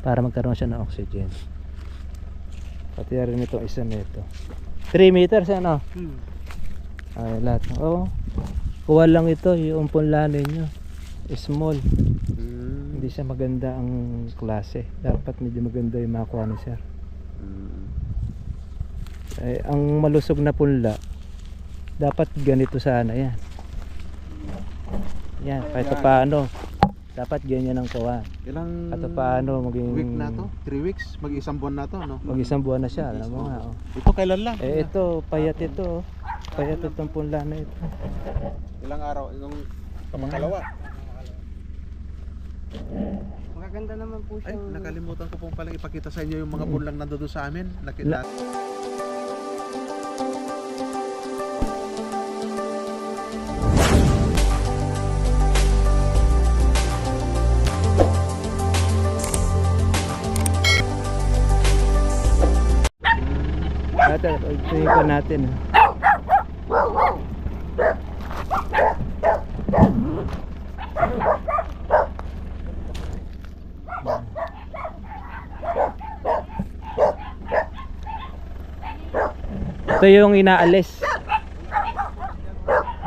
para magkaroon siya ng oxygen. Pati rin itong isa nito. 3 meters ano? Hmm. Ay, lahat. Oo. Kuha lang ito, yung punlanin nyo. Small. Hmm. Hindi siya maganda ang klase. Dapat medyo maganda yung makuha ni sir. Hmm. Eh, ang malusog na punla, dapat ganito sana yan. Yan, kahit pa paano. Dapat ganyan ang kuha. Ilang pa paano maging... week na to? 3 weeks? Mag-isang buwan na to, no? Mag isang buwan na siya. Alam mo nga. Oh. Ito kailan lang? Eh ito, payat ito. Oh. Payat itong punla na ito. Ilang araw? Yung kamakalawa? Magaganda naman po Ay, siya. nakalimutan ko pong palang ipakita sa inyo yung mga punlang nandoon sa amin. Nakita. Ituloy pa natin. ah. Ito yung inaalis.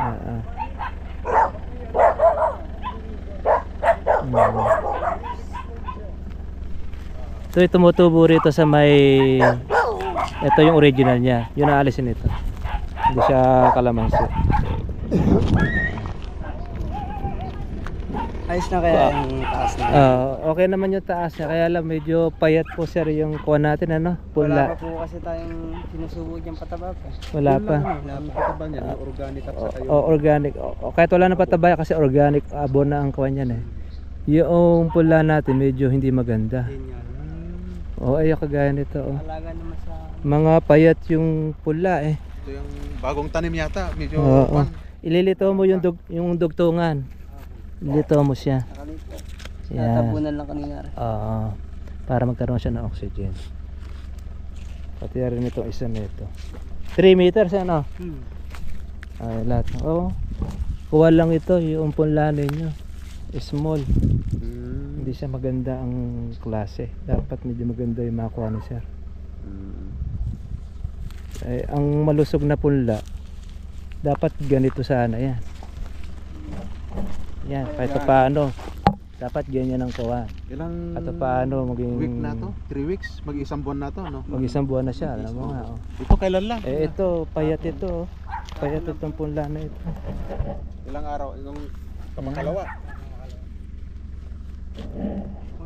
Ah, ah. Hmm. Yung tumutubo rito sa may ito yung original niya. Yun ang alisin ito. Hindi siya kalamansi. Ayos na kaya yung taas na. Ah, okay naman yung taas niya. Kaya lang medyo payat po sir yung kuha natin ano. Wala pa Pula. po kasi tayong sinusubo diyang pataba pa. Wala pa. Wala pa. Pataba niya, yung organic at saka yung... o, organic. O, o, kahit wala na patabay kasi organic abon na ang kuha niyan eh. Yung pula natin medyo hindi maganda. Yun yun. O ay kagaya nito. Oh. Alaga naman sa... Mga payat yung pula eh. Ito yung bagong tanim yata. Medyo... Oo. kwan. Ililito mo yung dug yung dugtungan. Ililito mo siya. Nakalito. Yan. Natabunan lang kanina. Oo. para magkaroon siya ng oxygen. Pati rin itong isa nito. 3 meters ano? Hmm. Ay, lahat. Oo. Kuha lang ito, yung punlanin nyo. Small. Hmm. Hindi siya maganda ang klase. Dapat medyo maganda yung makuha ni sir. Hmm. Eh, ang malusog na punla, dapat ganito sana yan. Yan, kahit pa paano. Dapat ganyan ang kuha. Ilang Kahit pa paano maging... week na to? 3 weeks? Mag-isang buwan na to, no? Mag isang buwan na siya. Alam mo nga. Oh. Ito kailan lang? Eh ito, payat ito. oh. Payat itong punla na ito. Ilang araw? Yung kamakalawa?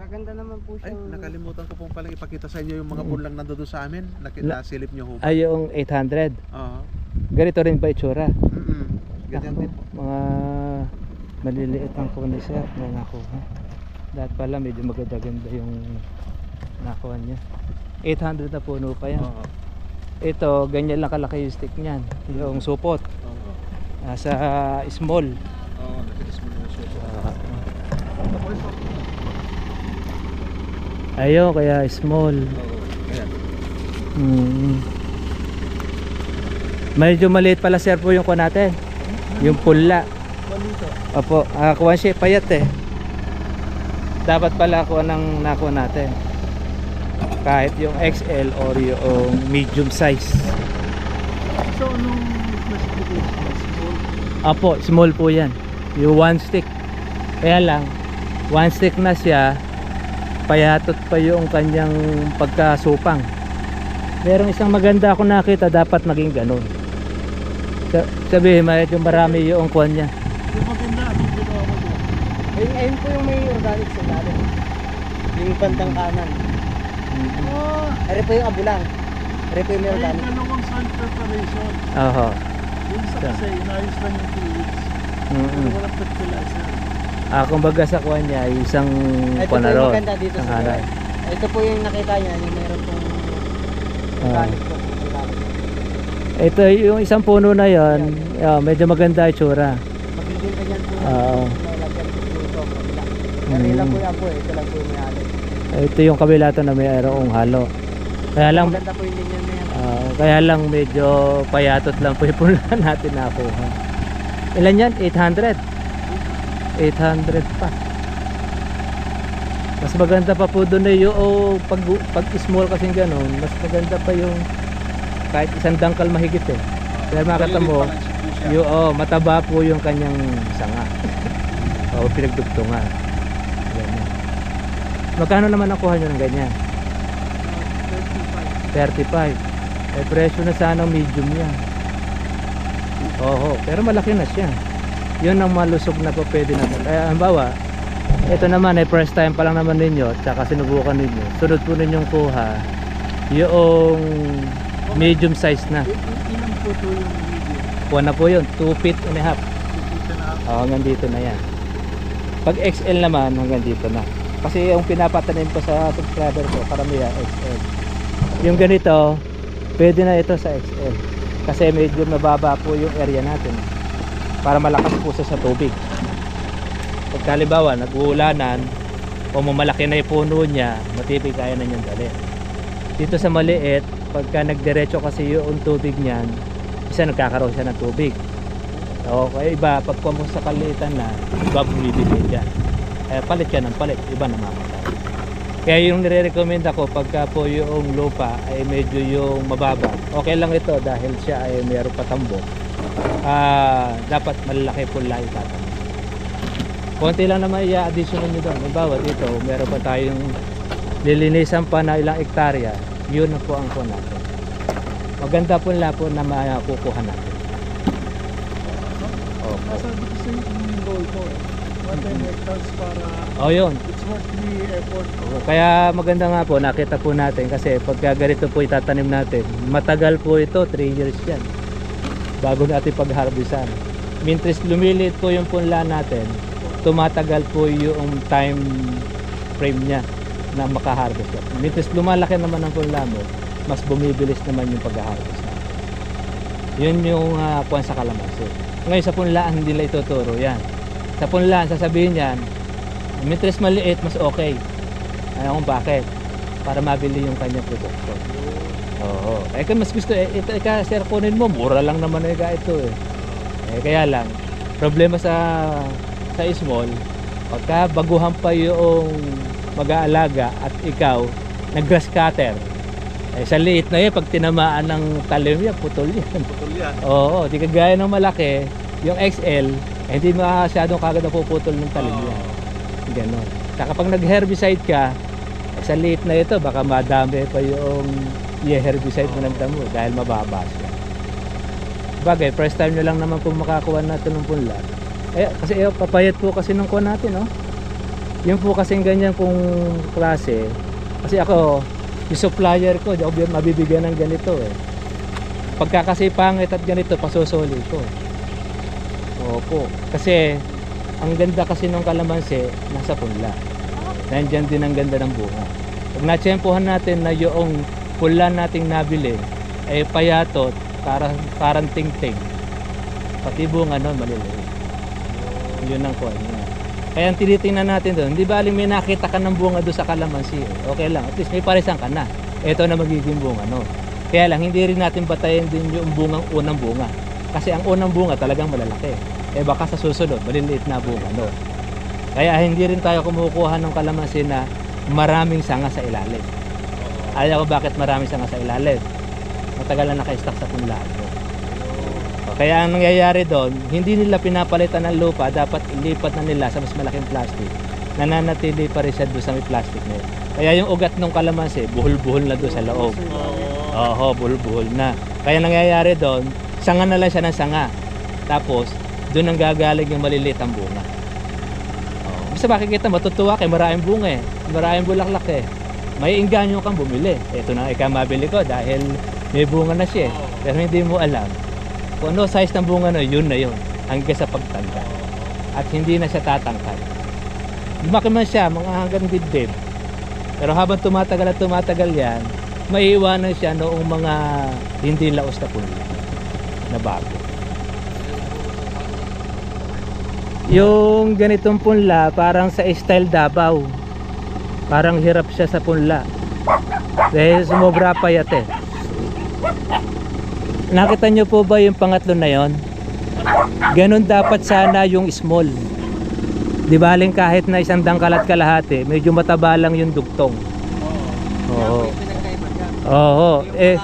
Magaganda naman po Ay, siya. nakalimutan ko pong palang ipakita sa inyo yung mga punlang nandoon sa amin. Nakita, silip nyo ho ba? Ay, yung 800. Oo. Ganito rin ba itsura? Mm-mm. Ganyan Ako, din po. mga maliliit ang kondisar na nakuha. Dahil pala medyo maganda-ganda yung nakuha niya. 800 na puno pa yan. Oo. Ito, ganyan lang kalaki yung stick niyan. Yung supot. Oo. Nasa small. Oo, nakilis mo na yung suso. Ayun, kaya small. Oo. Ayan. Mm. Medyo maliit pala sir po yung kuha natin. Yung pula. Opo, ah, kuha siya payat eh. Dapat pala kuha ng nakuha natin. Kahit yung XL or yung medium size. So? Small? Apo, small po yan. Yung one stick. Kaya lang, one stick na siya, payatot pa yung kanyang pagkasupang. Merong isang maganda ako nakita, dapat maging ganun. Sa- Sabihin, medyo marami yung kuwan niya. Yung maganda, yung ginawa mo doon. Ayun, ayun po yung may organic sa lalim. Yung bandang kanan. Oh, Ari po yung abulang. Ari po yung may organic. dalawang sun preparation. Oho. Yung sa kasi, inayos lang yung 2 weeks. Mm-mm. Walang fertilizer. Ah, kumbaga sa kuwan niya, isang Ito po yung maganda dito sa hanay. Ito po yung nakita niya, yung meron pong Ah. organic po. organic. Ito, yung isang puno na yon, yeah, medyo maganda itsura. Magiging ganyan po. Oo. May lagyan po dito. kabila. Mm. lang po yan po eh. Ito lang po yung may alin. Ito yung kabila to na mayroong halo. Kaya lang, Maganda po yung ganyan na yan. ah, kaya lang medyo payatot lang po yung pula natin nakuha. Ilan yan? 800? 800 pa. Mas maganda pa po doon eh yung pag, pag small kasing ganun, mas maganda pa yung kahit isang dangkal mahigit eh. Pero makita mo, yung, oh, mataba po yung kanyang sanga. O pinagdugtungan. Ganyan. Magkano naman nakuha nyo ng ganyan? 35. Eh presyo na sana medium yan. Oo, pero malaki na siya. Yun ang malusog na po pwede natin. Kaya halimbawa, ito naman ay first time pa lang naman ninyo tsaka sinubukan ninyo. Sunod po ninyong kuha yung medium size na. I- i- Ilan po to yung video? Kuha na po yun, 2 feet and a half. Nakikita na ako. Oo, hanggang dito na yan. Pag XL naman, hanggang dito na. Kasi yung pinapatanim ko sa subscriber ko, karamihan XL. Yung ganito, pwede na ito sa XL. Kasi medyo mababa po yung area natin. Para malakas po siya sa tubig. Pag halimbawa, nag-uulanan, o mamalaki na yung puno niya, matibig kaya na niyang dali. Dito sa maliit, pagka nagdiretso kasi yung tubig niyan, isa nagkakaroon siya ng tubig. O kaya iba, pag mo sa kalitan na, iba bumibili dyan. Eh, palit ka ng palit, iba namamatay. Kaya yung nire-recommend ako pagka po yung lupa ay medyo yung mababa. Okay lang ito dahil siya ay mayroong patambok. Ah, dapat malalaki po lang itatanong. Konti lang naman i-addition nyo doon. Halimbawa dito, meron pa tayong lilinisan pa na ilang ektarya. Yun na po ang po natin. Maganda po nila po na makukuha natin. Nasabi ko sa yung goal ko eh. 110 hectares para Oh, yun. it's worth the effort. Oo, Kaya maganda nga po, nakita po natin kasi pagka ganito po itatanim natin, matagal po ito, 3 years yan. Bago natin pag-harvestan. Lumiliit po yung punla natin, tumatagal po yung time frame niya na makaharvest ka. Mintres lumalaki naman ang punla mo, mas bumibilis naman yung pag-harvest natin. Yun yung uh, kuwan sa kalamansi. Ngayon sa punlaan hindi nila ituturo yan. Sa punlaan sasabihin yan, mintres maliit mas okay. Ano kung bakit? Para mabili yung kanyang produkto. Oo. Eh kung mas gusto, eh, ito ika sir kunin mo, mura lang naman eh ito eh. Eh kaya lang, problema sa sa small, pagka baguhan pa yung mag-aalaga at ikaw, nag-grass cutter, eh sa liit na yun, pag tinamaan ng talim yan, putol yan. Putol yan. Oo, di kagaya ng malaki, yung XL, eh, hindi masyadong kagad napuputol ng talim yan. Ganon. Saka pag nag-herbicide ka, eh, sa liit na ito, baka madami pa yung i-herbicide mo ng damo dahil mababa siya. Bagay, first time nyo lang naman po makakuha natin ng punla. Eh, kasi eh, papayat po kasi nung kuha natin, no? Yung po kasing ganyan kung klase, kasi ako, yung supplier ko, di ako bi- mabibigyan ng ganito eh. Pagka kasi pangit at ganito, pasusuli ko. Opo. Kasi, ang ganda kasi ng kalamansi, nasa punla. Nandyan din ang ganda ng bunga. Pag natsyempohan natin na yung pula nating nabili, ay payatot, parang, parang ting-ting. Pati bunga nun, maliliit. Yun ang kuha niya. Kaya ang tinitingnan natin doon, di ba aling may nakita ka ng bunga doon sa kalamansi, eh. okay lang, at least may parisan ka na. Ito na magiging bunga, no? Kaya lang, hindi rin natin batayin din yung bungang unang bunga. Kasi ang unang bunga talagang malalaki. Eh baka sa susunod, maliliit na bunga, no? Kaya hindi rin tayo kumukuha ng kalamansi na maraming sanga sa ilalim. Ayaw ko bakit maraming sanga sa ilalim. Matagal na naka-stack sa punlaan ko. O, Kaya ang nangyayari doon, hindi nila pinapalitan ng lupa, dapat ilipat na nila sa mas malaking plastic. Nananatili pa rin siya doon sa may plastic na. Kaya yung ugat ng kalamansi, buhol-buhol na doon sa loob. Oo, buhol-buhol na. Kaya nangyayari doon, sanga na lang siya ng sanga. Tapos, doon ang gagaling yung maliliit ang bunga. Basta makikita, matutuwa kay maraming bunga eh. Maraming bulaklak eh. May inganyo kang bumili. Ito na ikaw mabili ko dahil may bunga na siya eh. Pero hindi mo alam kung ano size ng bunga na yun na yun. Hanggang sa pagtanda. At hindi na siya tatangkad. Lumaki man siya, mga hanggang dibdib. Pero habang tumatagal at tumatagal yan, maiiwanan siya noong mga hindi laos na punla na bago. Yung ganitong punla, parang sa style Davao. Parang hirap siya sa punla. Dahil sumobra pa yate. Nakita nyo po ba yung pangatlo na yon? Ganon dapat sana yung small. Di baling kahit na isang dangkal at kalahati, medyo mataba lang yung dugtong. Oo. Oo. Eh,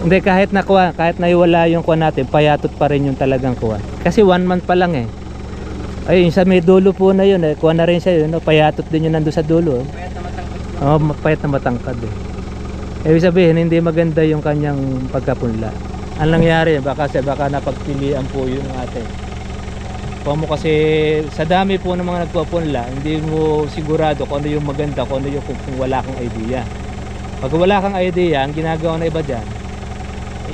hindi kahit na kuha, kahit na iwala yung kuha natin, payatot pa rin yung talagang kuha. Kasi one month pa lang eh. Ay, yung sa may dulo po na yun eh, kuha na rin siya yun, no? payatot din yun nandun sa dulo. oh. Kaya na matangkad. Oo, oh, payat na matangkad eh. Ibig sabihin, hindi maganda yung kanyang pagkapunla. Ang nangyari, baka baka napagpilian po yung ate. Kung mo kasi sa dami po ng mga nagpapunla, hindi mo sigurado kung ano yung maganda, kung ano yung kung, kung wala kang idea. Pag wala kang idea, ang ginagawa na iba dyan,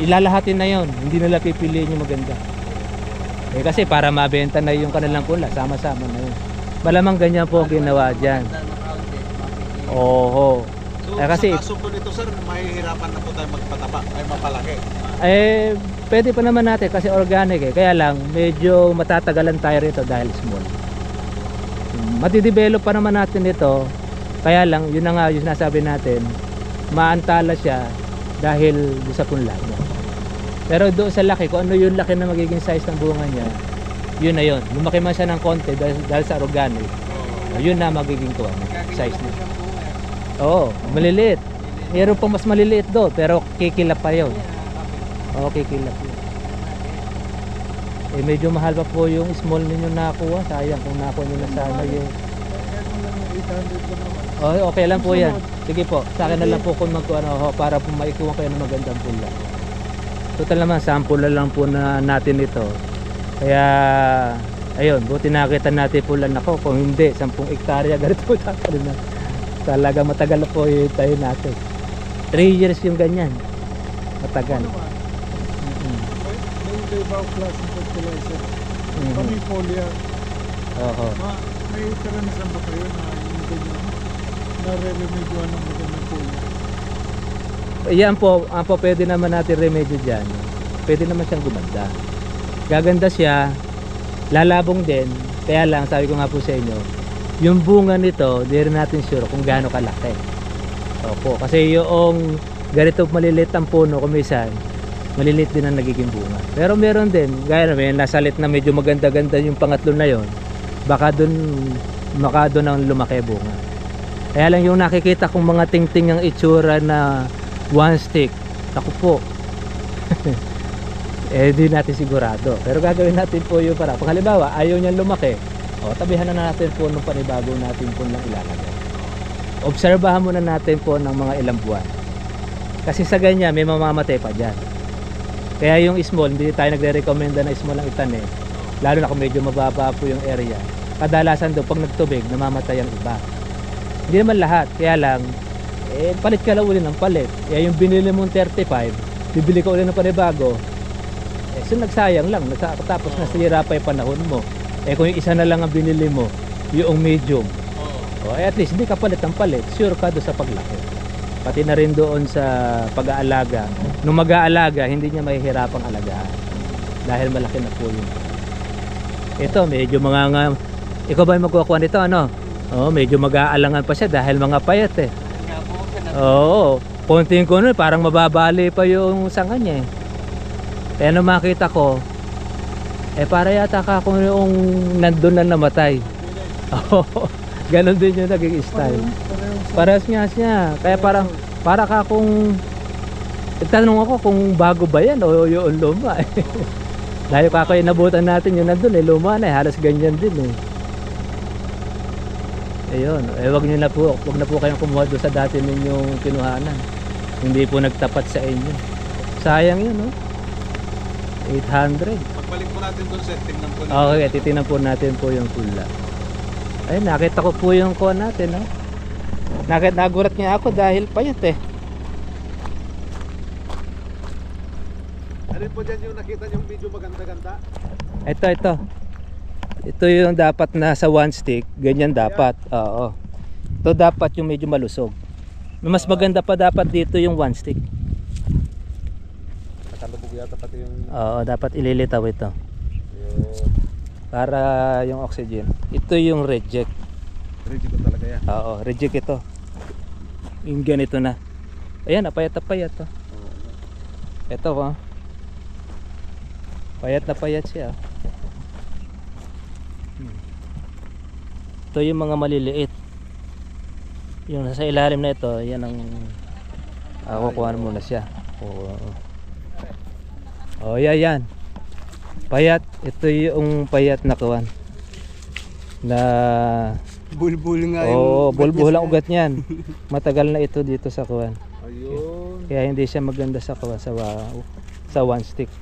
ilalahatin na yon hindi nila pipiliin yung maganda. Eh kasi para mabenta na yung kanilang pula, sama-sama na yun. Malamang ganyan po ang ginawa dyan. Oo. So, Eh, kasi- sa kaso po nito sir, mahihirapan na po tayo magpataba, ay mapalaki. Eh, pwede pa naman natin kasi organic eh. Kaya lang, medyo matatagalan tayo rito dahil small. Matidevelop pa naman natin ito. Kaya lang, yun na nga yung sinasabi natin, maantala siya dahil sa punla niya. Pero doon sa laki, kung ano yung laki na magiging size ng bunga niya, yun na yun. Lumaki man siya ng konti dahil, dahil sa organic, yun na magiging kuha niya, size niya. Oo, maliliit. Meron pang mas maliliit do, pero kikilap pa yun. Oo, kikilap yun. Eh, medyo mahal pa po yung small ninyo nakuha. Sayang kung nakuha nyo na sana yung... Lang yung 800 ko naman. Oh, okay lang po yan. Sige po, sa akin na lang po kung magkuha na ako para po maikuha kayo ng magandang pula. Total naman, sample na lang po na natin ito. Kaya, ayun, buti nakita natin pula nako. Kung hindi, 10 ektarya, ganito po na. Talaga matagal na po yung tayo natin. 3 years yung ganyan. Matagal. Ba? May, iba klase fertilizer. Mhm. Kami foliar. Oo. Ma, may karanasan ba kayo na yung ganyan? Nare-remedyoan ng magandang foliar. Yan po, ang po pwede naman natin remedyo dyan. Pwede naman siyang gumanda. Gaganda siya, lalabong din. Kaya lang, sabi ko nga po sa inyo, yung bunga nito, di rin natin sure kung gaano kalaki. Opo, kasi yung ganito maliliit ang puno, kumisan, maliliit din ang nagiging bunga. Pero meron din, gaya na may nasalit na medyo maganda-ganda yung pangatlo na yon baka dun, maka dun ang lumaki bunga. Kaya lang yung nakikita kong mga tingting ang itsura na one stick, ako po. eh di natin sigurado. Pero gagawin natin po yung para. Kung halimbawa, ayaw niyang lumaki, o tabihan na natin po nung panibago natin po lang ilalagay. Obserbahan muna natin po ng mga ilang buwan. Kasi sa ganyan, may mamamatay pa dyan. Kaya yung small, hindi tayo nagre-recommenda na small ang itanim. Lalo na kung medyo mababa po yung area. Kadalasan doon, pag nagtubig, namamatay ang iba. Hindi naman lahat. Kaya lang, eh, palit ka lang uli ng palit. Kaya yung binili mong 35, bibili ka uli ng panibago. Eh, so nagsayang lang. Tapos nasira pa yung panahon mo. Eh, kung yung isa na lang ang binili mo, yung medium. O, eh, at least hindi ka palit ng palit. Sure ka doon sa paglaki. Pati na rin doon sa pag-aalaga. Nung mag-aalaga, hindi niya mahihirapang alagaan. Dahil malaki na po yun. Ito, medyo mga nga... Ikaw ba yung magkukuha nito, ano? Oo, medyo mag-aalangan pa siya dahil mga payat eh. Oo, konting ko nun, parang mababali pa yung sanga niya eh. Kaya nung makita ko, eh para yata ka kung yung nandun na namatay. Oo, ganon din yung naging style. Parehas nga siya. Kaya parang, para ka kung, tanong ako kung bago ba yan o yung luma eh. Dahil kakoy nabutan natin yung nandun eh, luma na eh, halos ganyan din eh. Ayun, eh wag niyo na po, wag na po kayong kumuha doon sa dati ninyong kinuhanan. Hindi po nagtapat sa inyo. Sayang yun, no? 800. Pagbalik po natin doon sir, tingnan po natin. Okay, titingnan po natin po yung pula. Ay, nakita ko po yung kuha natin, no? Nakit nagulat niya ako dahil payat eh. Ano po dyan yung nakita yung video maganda-ganda? Ito, ito. Ito yung dapat na sa one stick. Ganyan dapat. Oo. Ito dapat yung medyo malusog. Mas maganda pa dapat dito yung one stick. Nakalubog yata pati yung... Oo, dapat ililitaw ito. Para yung oxygen. Ito yung reject. rigid ko talaga yan. Oo, reject ito. Yung ganito na. Ayan, napayat na payat to. Ito oh. Payat na payat siya. Ito yung mga maliliit. Yung nasa ilalim na ito, yan ang ako kukuha muna siya. Oo. Oh, yeah, yan. Payat. Ito yung payat na kuwan. Na Bulbul nga oh, bulbuhol ang ugat niyan. Matagal na ito dito sa kuwan. Ayun. Kaya hindi siya maganda sa kuwan sa sa one stick.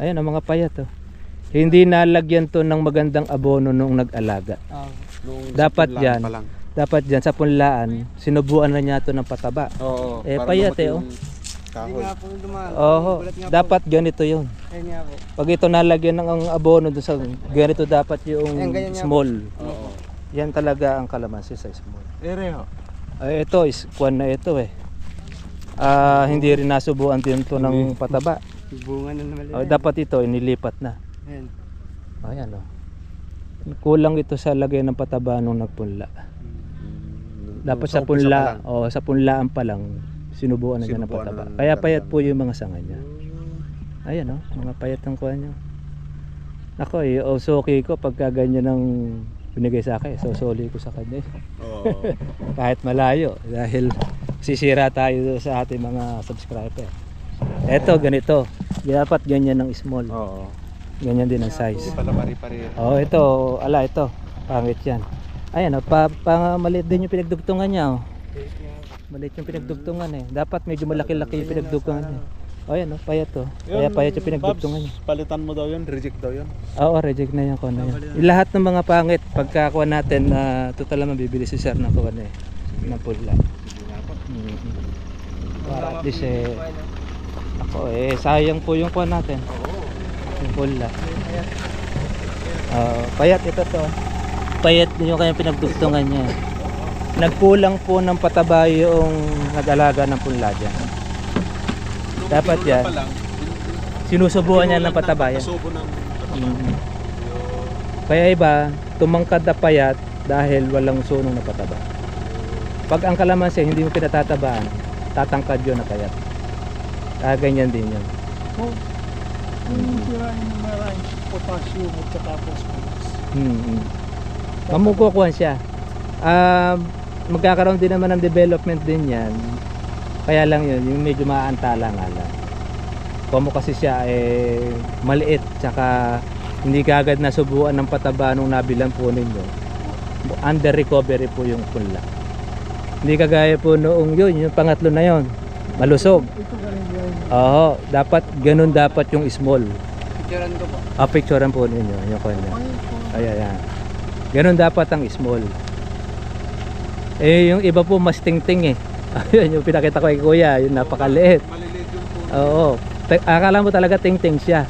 Ayan ang mga payat oh. Hindi nalagyan to ng magandang abono nung nag-alaga. Ah, Nung Dapat sa punlaan yan. pa lang. Dapat diyan sa punlaan, sinubuan na niya to ng pataba. Oo. Eh, para payat eh, oh. yung Hindi Kahoy. nga po Gulat dapat ganito 'yun. Ayun nga po. Pag ito nalagyan ng ang abono dun sa ganito dapat yung Ayan, ganyan nga po. small. Oo. Yan talaga ang kalamansi sa small. Ere ho. Ay, ito is kuwan na ito eh. Ah, hindi rin nasubuan din to ng pataba. Bunga na naman. Oh, dapat ito inilipat na. Ayan. Ayan oh. Kulang ito sa lagay ng pataba nung nagpunla. Dapat sa punla, oh, sa punlaan pa lang sinubuan na niya ng pataba. Kaya payat po yung mga sanga niya. Ayan oh, mga payat ng kuha niya. Ako eh, oh, suki ko pagka ganyan ng binigay sa akin, sosoli ko sa kanya. Oo. Kahit malayo dahil sisira tayo sa ating mga subscriber. Eto ganito. Dapat ganyan ng small. Oo. Ganyan din ang size. pala pari-pari. Oh, ito, ala ito. Pangit 'yan. Ayan, oh, pa, pa maliit din yung pinagdugtungan niya, oh. Maliit yung pinagdugtungan eh. Dapat medyo malaki-laki yung pinagdugtungan niya. Oh, ayan, oh, payat to. Kaya payat yung pinagdugtungan niya. Palitan mo daw yun, reject daw yun. Oo, reject na yan ko na yan. Lahat ng mga pangit, pagkakuha natin, na total naman bibili si sir ng kuha na eh. Ng pula. Mhm. Para at least eh, ako eh, sayang po yung kuha natin. Yung pula. Oo, payat ito to. Payat yung kanyang pinagdugtungan niya. Nagkulang po ng pataba yung nag-alaga ng pula dyan. Dapat yan. Sinusubuan niya ng pataba yan. Mhm. Kaya iba, tumangkad na payat dahil walang sunong na pataba. Pag ang kalamansi hindi mo pinatatabaan, tatangkad yun na payat. Ah, ganyan din yun. Tirahin ng maraming potassium at saka phosphorus. Mm-hmm. Mamukukuhan siya. Ah, magkakaroon din naman ng development din yan. Kaya lang yun, yung medyo maantala nga lang. Como kasi siya eh maliit tsaka hindi kagad nasubuan ng pataba nung nabilang po ninyo. Under recovery po yung punla. Hindi kagaya po noong yun, yung pangatlo na yun. Malusog. Oo, dapat ganun dapat yung small. Picturean ko po. Ah, picturean po ninyo yung po. Ayan, ayan. Ganun dapat ang small. Eh, yung iba po mas tingting eh. Ayun, yung pinakita ko kay kuya, yung napakaliit. maliliit yung puno. Oo. Akala mo talaga tingting siya.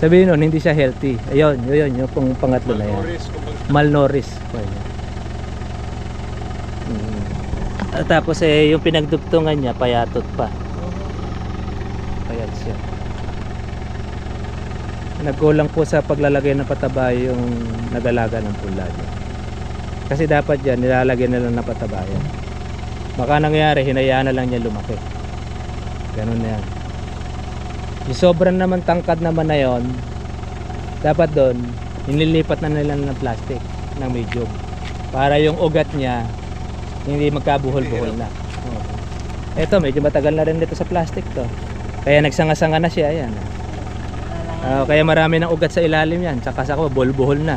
Sabihin nun, hindi siya healthy. Ayun, yun, yun, yung pangatlo na yan. Malnourished, kumbaga. Malnourished. Ayun. Mm. Tapos eh, yung pinagdugtungan niya, payatot pa. Payat siya. Nagkulang po sa paglalagay ng pataba yung nagalaga ng pula niya. Kasi dapat yan, nilalagay na lang ng pataba yan. Baka nangyari, hinayaan na lang niya lumaki. Ganun na yan. Yung sobrang naman tangkad naman na yon, dapat doon, inilipat na nila ng plastic ng medium. Para yung ugat niya, hindi magkabuhol-buhol na. Ito, medyo matagal na rin dito sa plastic to. Kaya nagsanga-sanga na siya, ayan. Ah, kaya marami ng ugat sa ilalim yan. Tsaka sa buhol-buhol na.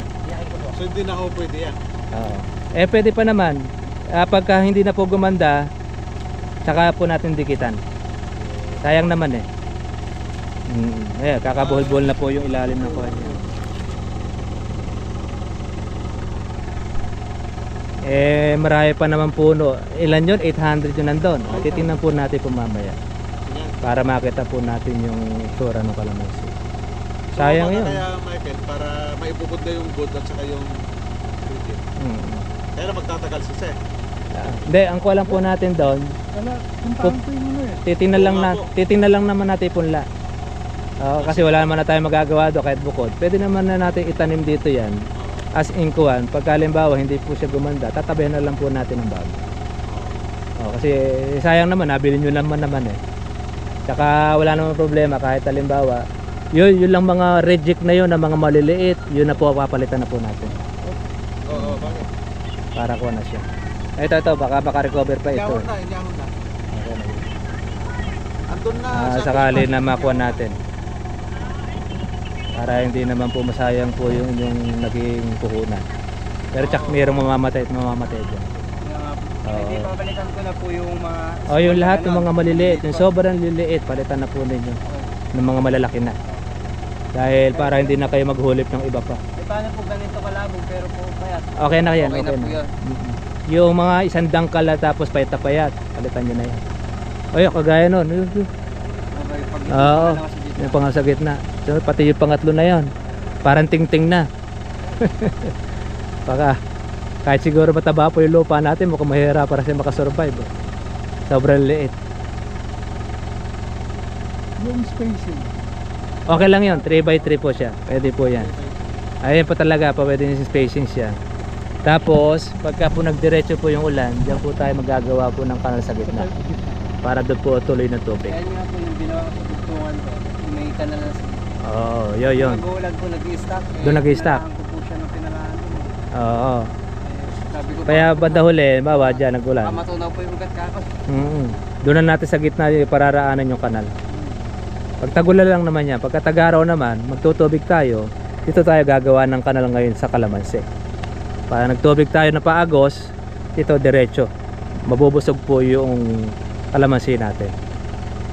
So hindi na ako pwede yan. Oo. Eh, pwede pa naman. Ah, pagka hindi na po gumanda, tsaka po natin dikitan. Sayang naman eh. Mm, ayan, kakabuhol-buhol na po yung ilalim ng kuha niya. Eh, marami pa naman puno. Ilan yun? 800 yun nandun. Ah, Titingnan po natin po mamaya. Para makita po natin yung tsura ng kalamansi. Sayang yun. Kaya Michael, para maibukod na yung good at saka yung rigid. Mm. Kaya na magtatagal si Seth. Ah, Hindi, ang kuha lang po natin doon, Wala, yung ano eh. titingnan lang na titingnan lang naman natin punla. Oo, kasi wala naman na tayong magagawa do kahit bukod. Pwede naman na natin itanim dito 'yan. As in kuwan, pag halimbawa hindi po siya gumanda, tatabihan na lang po natin ng bago. Oh, kasi sayang naman nabili niyo naman naman eh. Tsaka wala namang problema kahit halimbawa, yun, yun lang mga reject na yun na mga maliliit, yun na po papalitan na po natin. Oo, Para kuha na siya. Ito, ito, baka maka-recover pa ito. Na, na. Okay na. Andun na. Sa- sakali na makuha natin. Para hindi naman po masayang po yung yung naging puhunan. Pero tsak mayroong mamamatay at mamamatay dyan. Oo. Hindi, babalikan ko na po yung mga... Oh, yung lahat ng mga maliliit, yung sobrang liliit, palitan na po ninyo ng mga malalaki na. Dahil para hindi na kayo maghulip ng iba pa. Eh, paano po ganito kalabog pero po payat? Okay na yan, Okay okay, na na. yun. Yung mga isang dangkal na tapos payat na payat, palitan nyo na yan. Kagaya nun. Yun, pag Oo, ano dito. yung pang sa gitna. So, pati yung pangatlo na yon. Parang ting-ting na. Baka kahit siguro mataba po yung lupa natin, mukhang mahirap para siya makasurvive. Sobrang liit. Yung spacing. Okay lang yon 3x3 po siya. Pwede po yan. Ayun po talaga, pa pwede yung spacing siya. Tapos, pagka po nagdiretso po yung ulan, diyan po tayo magagawa po ng kanal sa gitna. Para doon po tuloy ng tubig. Kaya nga po yung ginawa ko sa dugtungan ko. May kanal na sa Oo, oh, yun yun. Nag-uulan po, nag-i-stack. Eh, Doon nag-i-stack. pinarahan ko po siya ng pinarahan ko. Oo. Eh, sabi ko, Kaya banda huli, bawa dyan nag-ulan. Baka matunaw po yung ugat kako. Mm. Doon na natin sa gitna yung pararaanan yung kanal. Pag tagulan lang naman yan, pagka tagaraw naman, magtutubig tayo, dito tayo gagawa ng kanal ngayon sa Kalamansi. Para nagtubig tayo na paagos, dito diretso. Mabubusog po yung Kalamansi natin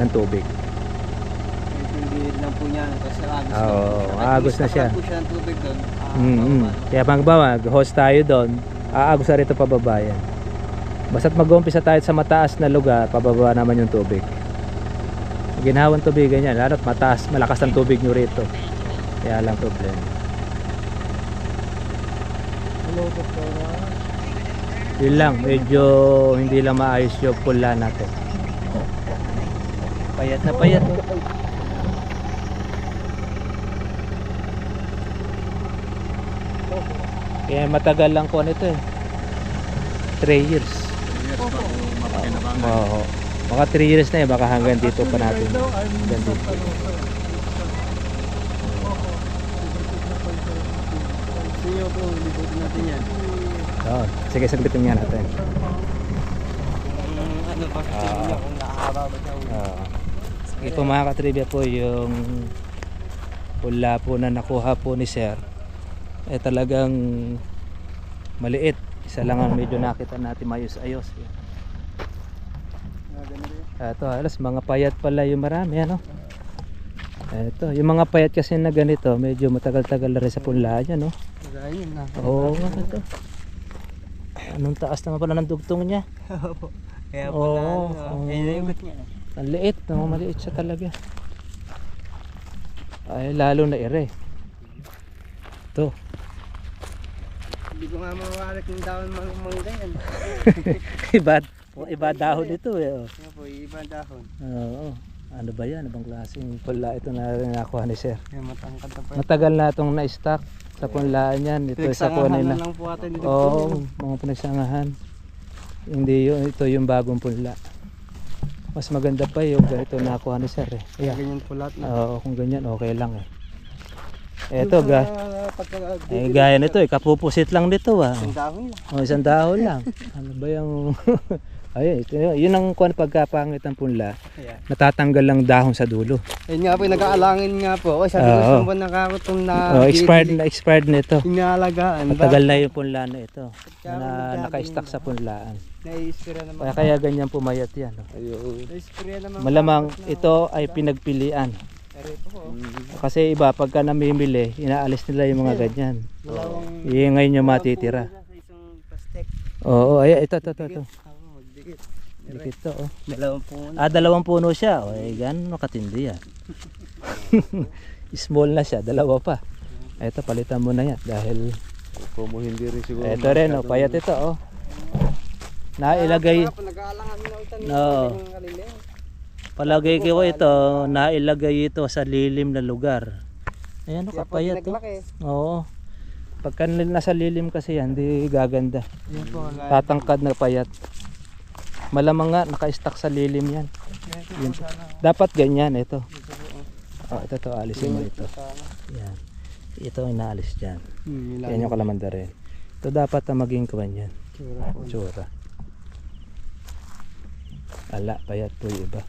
ng tubig. Niya. Kasi agos Oo, siya. agos na siya. po siya ng tubig doon. Ah, Mm bababa. Kaya pagbawa, host tayo doon, aagos na rito pababa yan. Basta't mag-umpisa tayo sa mataas na lugar, pababa naman yung tubig. Ginhawang tubigan yan, lalo't mataas, malakas ang tubig nyo rito. Kaya lang problema. Hello, doktora. Yun lang, medyo hindi lang maayos yung pula natin. Payat na payat. oh. Kaya matagal lang ko nito eh. 3 years. Oo. Mga 3 years na eh, baka hanggang dito pa natin. Hanggang dito. sir. Sige saglitin nga natin. Ano ba siya. Oo. Sige po mga katribya po yung pula po na nakuha po ni Sir eh talagang maliit. Isa lang ang medyo nakita natin mayos-ayos. Ito, alas mga payat pala yung marami ano. Ito, yung mga payat kasi na ganito, medyo matagal-tagal na rin sa punla niya, no? Oo, nga ito. Anong taas naman pala ng dugtong niya? Kaya Oo, pala, niya. Ang liit, no? Maliit siya talaga. Ay, lalo na ere. Ito. Hindi ko nga mawarik ng dahon mga mangga yan. iba, iba dahon ito eh. oh. Kaya po, iba dahon. Oo. Ano ba yan? Ibang klaseng pula ito na nakuha ni Sir. Kaya matangkad na pa. Matagal na itong na-stock sa punlaan yan. Ito sa kunin na. lang po atin. Oo, mga pinagsangahan. Hindi yun, ito yung bagong punla. Mas maganda pa yung ganito nakuha ni Sir eh. Yeah. ganyan po lahat na. Oo, kung ganyan, okay lang eh. Eto, ga, eh, gaya nito eh, kapupusit lang nito ah. Ang dahon lang. Oh, isang dahon lang. Ano ba yung... Ayun, ito, yun ang kuwan pagkapangit ng punla. Kaya. Natatanggal lang dahon sa dulo. Ayun nga po, nag-aalangin nga po. Oy, sabi ko sa buwan nakakutong na... oh, expired na expired nito. Inalagaan. Matagal na yung punla na ito. Na naka-stack na. sa punlaan. Nai-spray naman. Kaya kaya ganyan pumayat yan. oh. Ayun. Naman. Malamang ito ay pinagpilian. Kasi iba pagka namimili, inaalis nila yung mga ganyan. Dalawang... Yung ngayon yung matitira. Sa isang plastic. Oo, ay ito ito ito. ito. Dikit to, oh. Dalawang puno. Ah, dalawang puno siya. O, eh, gano'n katindi yan. Small na siya, dalawa pa. Ito, palitan mo na yan dahil Kung mo hindi rin siguro. ito rin, oh, payat ito, oh. Nailagay, Nag-aalangan na. Oo. Palagay ko ito, nailagay ito sa lilim na lugar. Ayan, kapayat, oh. Naglaki. Oo. Pagka nasa lilim kasi yan, di gaganda. Tatangkad na payat. Malamang nga, naka-stack sa lilim yan. Yun. Dapat ganyan, ito. Oh, ito to, alisin mo ito. Yan. Ito ang inaalis dyan. Hmm, Yan yung kalamanda rin. Ito dapat na maging kawan yan. Tsura. Ala, payat po yung iba.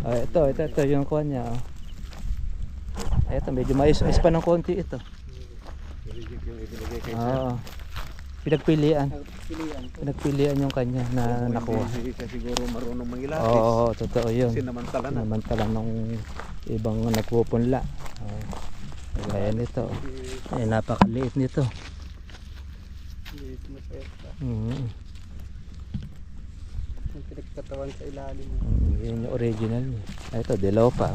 Ah, ito, ito, ito yung kuha niya. Oh. Ito, medyo mais-mais pa ng konti ito. Oo. Pinagpilian. Pilihan. Pinagpilian yung kanya na nakuha. Hindi siya siguro marunong mangilatis. Oo, totoo yun. Sinamantala na. Samantala nung ibang nagpupunla. Oh. Gaya nito. Ay, napakaliit nito. Liit na pesta. Mm. Yung pinagkatawan sa ilalim. Mm, Yun yung original niya. Ay, Ito, Delopa.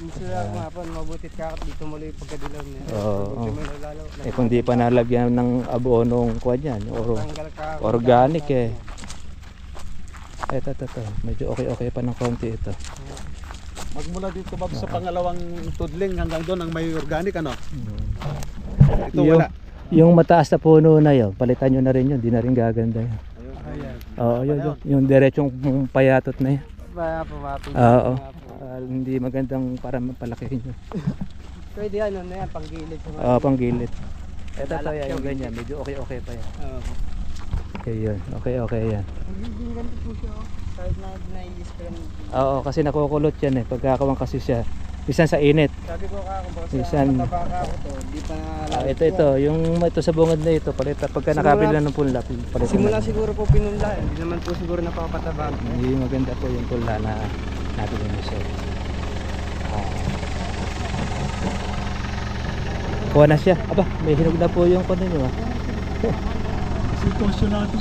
Yung sila kumapon, mabutit kakap dito muli pagkadilaw niya. Oo, may nalalaw. Eh kung di pa nalagyan ng abonong kuha niyan, or ka. organic eh. Ito, ito, ito. Medyo okay-okay pa ng konti ito. Magmula dito Bob sa pangalawang tudling hanggang doon ang may organic ano. Mm. Ito Yung- wala. Yung mataas na puno na yun, palitan nyo na rin yun, di na rin gaganda yun. Oo, yun, yun, yung diretsong payatot na yun. Ba, pumapin. Oo. Ah, hindi magandang para palakihin yun. Pwede ano na yan, panggilid. Oo, pang gilid. Ito, Lalaki yan, yung ganyan, medyo okay-okay pa yan. Oo. Okay yun, okay-okay yan. Magiging ganito po siya. oh. Kahit na naiis ka lang. Oo, kasi nakukulot yan eh, pagkakawang kasi siya. Bisan sa init. Sabi ko ka, kung baka Minsan- sa mataba ka ako to, di pa Ah, ito, ito, yung ito sa bungad na ito, palita, pagka Simula- nakabili na ng punla, palitan Simula na. siguro po pinunla, eh. hindi naman po siguro napapataba. Hindi maganda po yung punla na natin yung sir. Ah. Kuha na siya. Aba, may hinog na po yung kuno nyo ah. Sitwasyon natin